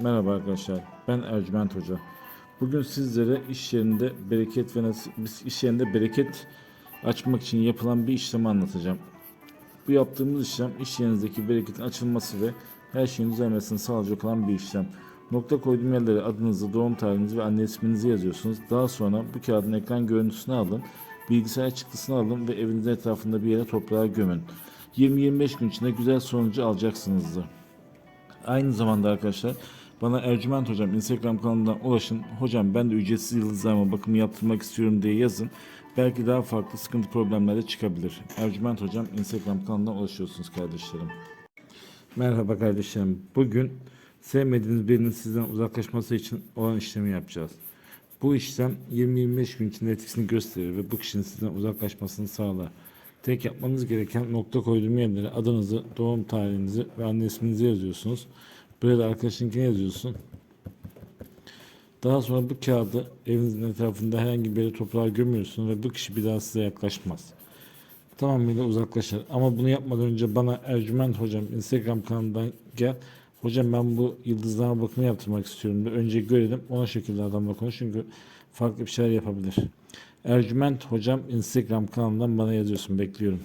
Merhaba arkadaşlar. Ben Ercüment Hoca. Bugün sizlere iş yerinde bereket ve nasıl biz iş yerinde bereket açmak için yapılan bir işlemi anlatacağım. Bu yaptığımız işlem iş yerinizdeki bereketin açılması ve her şeyin düzelmesini sağlayacak olan bir işlem. Nokta koyduğum yerlere adınızı, doğum tarihinizi ve anne isminizi yazıyorsunuz. Daha sonra bu kağıdın ekran görüntüsünü alın, bilgisayar çıktısını alın ve evinizin etrafında bir yere toprağa gömün. 20-25 gün içinde güzel sonucu alacaksınızdır. Aynı zamanda arkadaşlar bana Ercüment Hocam Instagram kanalından ulaşın. Hocam ben de ücretsiz yıldızlarıma bakımı yaptırmak istiyorum diye yazın. Belki daha farklı sıkıntı problemler de çıkabilir. Ercüment Hocam Instagram kanalından ulaşıyorsunuz kardeşlerim. Merhaba kardeşlerim. Bugün sevmediğiniz birinin sizden uzaklaşması için olan işlemi yapacağız. Bu işlem 20-25 gün içinde etkisini gösterir ve bu kişinin sizden uzaklaşmasını sağlar. Tek yapmanız gereken nokta koyduğum yerlere adınızı, doğum tarihinizi ve anne isminizi yazıyorsunuz. Buraya da arkadaşınkini yazıyorsun. Daha sonra bu kağıdı evinizin etrafında herhangi bir yere toprağa gömüyorsun ve bu kişi bir daha size yaklaşmaz. Tamamıyla uzaklaşır. Ama bunu yapmadan önce bana Ercüment Hocam Instagram kanalından gel. Hocam ben bu yıldızlama bakımı yaptırmak istiyorum. de Önce görelim. Ona şekilde adamla konuş. Çünkü farklı bir şeyler yapabilir. Ercüment Hocam Instagram kanalından bana yazıyorsun. Bekliyorum.